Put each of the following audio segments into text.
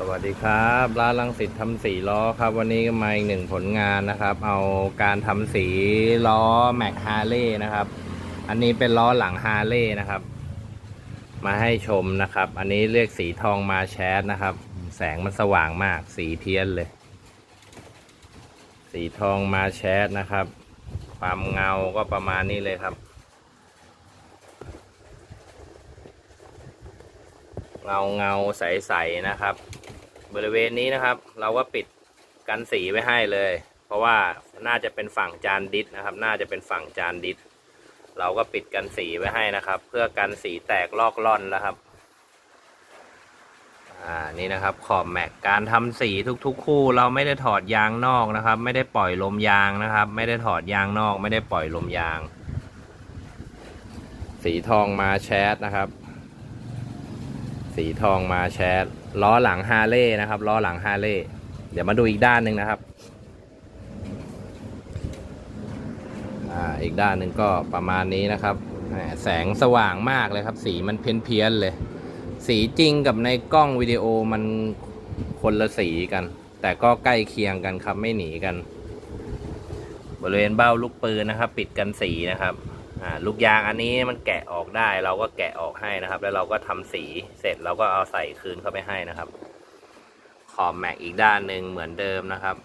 สวัสดีครับร้านลังสิตทำสีล้อครับ วันนี้ก็มาอีกหนึ่งผลงานนะครับ เอาการทำสีล้อแม็กฮาร์เลย์นะครับ อันนี้เป็นล้อหลังฮาร์เลย์นะครับ มาให้ชมนะครับ อันนี้เรียกสีทองมาแชทนะครับ แสงมันสว่างมากสีเพี้ยนเลย สีทองมาแชทนะครับ ความเงาก็ประมาณนี้เลยครับเงาเงาใสๆนะครับ บริเวณนี้นะครับ เราก็ปิดกันสีไว้ให้เลย เพราะว่าน่าจะเป็นฝั่งจานดิสนะครับ น่าจะเป็นฝั่งจานดิสเราก็ปิดกันสีไว้ให้นะครับ เพื่อกันสีแตกลอกล่อนแล้วครับอ่านี่นะครับขอบแม็กการทำสีทุกๆ คู่ เราไม่ได้ถอดยางนอกนะครับ ไม่ได้ปล่อยลมยางนะครับ ไม่ได้ถอดยางนอก ไม่ได้ปล่อยลมยาง สีทองมาแชทนะครับ สีทองมาแชทล้อหลังฮาร์เลย์นะครับล้อหลังฮาร์เลย์เดี๋ยวมาดูอีกด้านหนึ่งนะครับอ่าอีกด้านหนึ่งก็ประมาณนี้นะครับแสงสว่างมากเลยครับ สีมันเพี้ยนเพียนๆเลย สีจริงกับในกล้องวิดีโอมันคนละสีกัน แต่ก็ใกล้เคียงกันครับไม่หนีกัน บริเวณเบ้าลูกปืนนะครับ ปิดกันสีนะครับ อ่าลูกยางอันนี้มันแกะออกได้ เราก็แกะออกให้นะครับ แล้วเราก็ทำสีเสร็จเราก็เอาใส่คืนเข้าไปให้นะครับ ขอบแม็กอีกด้านหนึ่งเหมือนเดิมนะครับ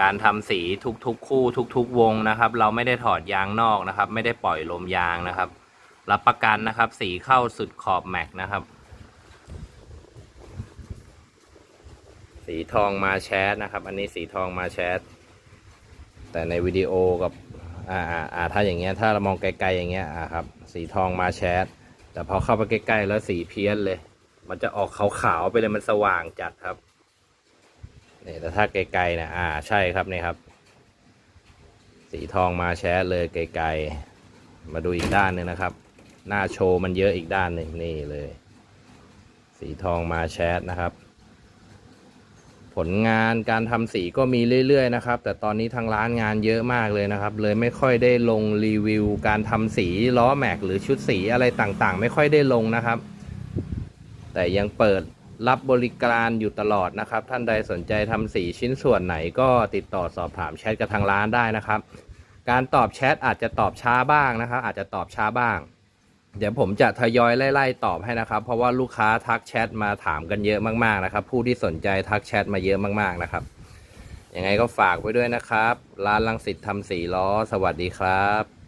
การทำสีทุกๆ คู่ทุก ๆ วงนะครับ เราไม่ได้ถอดยางนอกนะครับ ไม่ได้ปล่อยลมยางนะครับ รับประกันนะครับ สีเข้าสุดขอบแม็กนะครับ สีทองมาแชทนะครับ อันนี้สีทองมาแชทแต่ในวิดีโอกับ อ่าอ่าถ้าอย่างเงี้ยถ้าเรามองไกลๆอย่างเงี้ยอ่าครับ สีทองมาแชทแต่พอเข้าไปใกล้ๆแล้วสีเพี้ยนเลย มันจะออกขาวๆไปเลยมันสว่างจัดครับนี่แต่ถ้าไกลๆนี่ยอ่าใช่ครับนี่ครับ สีทองมาแชทเลยไกลๆมาดูอีกด้านหนึ่งนะครับ หน้าโชว์มันเยอะอีกด้านหนึ่งนี่เลย สีทองมาแชทนะครับ ผลงานการทำสีก็มีเรื่อยๆนะครับ แต่ตอนนี้ทางร้านงานเยอะมากเลยนะครับ เลยไม่ค่อยได้ลงรีวิว การทำสีล้อแม็กหรือชุดสีอะไรต่างๆ ไม่ค่อยได้ลงนะครับ แต่ยังเปิดรับบริการอยู่ตลอดนะครับ ท่านใดสนใจทำสีชิ้นส่วนไหนก็ติดต่อสอบถามแชทกับทางร้านได้นะครับ การตอบแชทอาจจะตอบช้าบ้างนะครับ อาจจะตอบช้าบ้าง เดี๋ยวผมจะทยอยไล่ๆตอบให้นะครับ เพราะว่าลูกค้าทักแชทมาถามกันเยอะมากๆนะครับ ผู้ที่สนใจทักแชทมาเยอะมากๆนะครับยังไงก็ฝากไว้ด้วยนะครับ ร้านลังสิตทำสีล้อ สวัสดีครับ